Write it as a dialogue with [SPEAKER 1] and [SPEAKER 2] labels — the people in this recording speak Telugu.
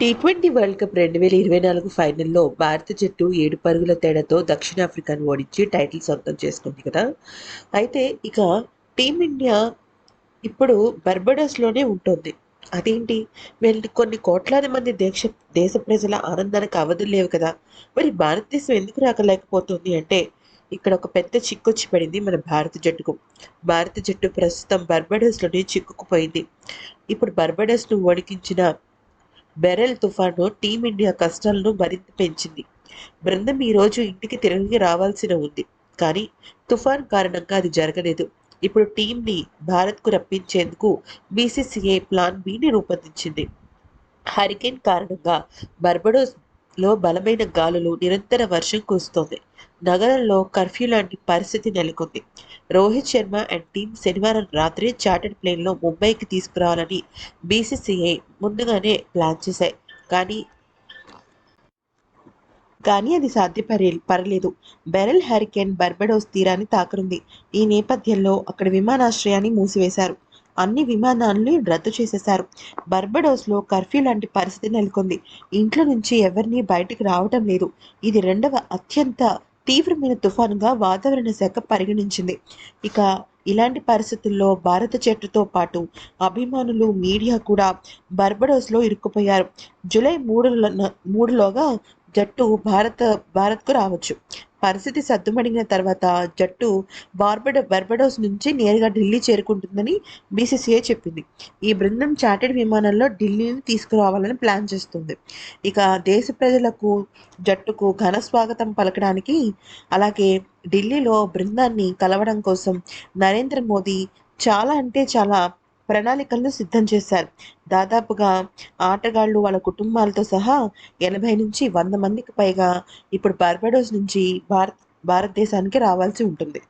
[SPEAKER 1] టీ ట్వంటీ వరల్డ్ కప్ రెండు వేల ఇరవై నాలుగు ఫైనల్లో భారత జట్టు ఏడు పరుగుల తేడాతో దక్షిణాఫ్రికాను ఓడించి టైటిల్ సొంతం చేసుకుంది కదా. అయితే ఇక టీమిండియా ఇప్పుడు బర్బడోస్లోనే ఉంటుంది. అదేంటి? వీళ్ళు కొన్ని కోట్లాది మంది దేశ దేశ ప్రజల ఆనందానికి అవధులు లేవు కదా. మరి భారతదేశం ఎందుకు రాకలేకపోతుంది అంటే ఇక్కడ ఒక పెద్ద చిక్కొచ్చి పడింది మన భారత జట్టుకు. భారత జట్టు ప్రస్తుతం బర్బడోస్లోనే చిక్కుకుపోయింది. ఇప్పుడు బర్బడోస్ను వణికించిన బెరెల్ తుఫాను టీమిండియా కష్టాలను మరింత పెంచింది. బృందం ఈరోజు ఇంటికి తిరిగి రావాల్సిన ఉంది. కానీ తుఫాన్ కారణంగా అది జరగలేదు. ఇప్పుడు టీంని భారత్కు రప్పించేందుకు బీసీసీఐ ప్లాన్ బిని రూపొందించింది. హరికేన్ కారణంగా బర్బడోస్ లో బలమైన గాలులు నిరంతర వర్షం కురుస్తోంది. నగరంలో కర్ఫ్యూ లాంటి పరిస్థితి నెలకొంది. రోహిత్ శర్మ అండ్ టీం శనివారం రాత్రి చార్టెడ్ ప్లేన్లో ముంబైకి తీసుకురావాలని బీసీసీఐ ముందుగానే ప్లాన్ చేశాయి. కానీ కానీ అది సాధ్యపరే పరలేదు. బెరల్ హరికేన్ బర్బడోస్ తీరాన్ని తాకనుంది. ఈ నేపథ్యంలో అక్కడ విమానాశ్రయాన్ని మూసివేశారు. అన్ని విమానాలని రద్దు చేసేశారు. బర్బడోస్లో కర్ఫ్యూ లాంటి పరిస్థితి నెలకొంది. ఇంట్లో నుంచి ఎవరిని బయటికి రావటం లేదు. ఇది రెండవ అత్యంత తీవ్రమైన తుఫానుగా వాతావరణ శాఖ పరిగణించింది. ఇక ఇలాంటి పరిస్థితుల్లో భారత జట్టుతో పాటు అభిమానులు మీడియా కూడా బర్బడోస్లో ఇరుక్కుపోయారు. జూలై మూడు మూడులోగా జట్టు భారత భారత్కు రావచ్చు. పరిస్థితి సద్దుమడిగిన తర్వాత జట్టు బార్బడ బర్బడోస్ నుంచి నేరుగా ఢిల్లీ చేరుకుంటుందని బీసీసీఐ చెప్పింది. ఈ బృందం చార్టెడ్ విమానంలో ఢిల్లీని తీసుకురావాలని ప్లాన్ చేస్తుంది. ఇక దేశ ప్రజలకు జట్టుకు ఘన స్వాగతం పలకడానికి అలాగే ఢిల్లీలో బృందాన్ని కలవడం కోసం నరేంద్ర మోదీ చాలా అంటే చాలా ప్రణాళికలను సిద్ధం చేశారు. దాదాపుగా ఆటగాళ్ళు వాళ్ళ కుటుంబాలతో సహా ఎనభై నుంచి వంద మందికి పైగా ఇప్పుడు బార్బడోస్ నుంచి భారత్ భారతదేశానికి రావాల్సి ఉంటుంది.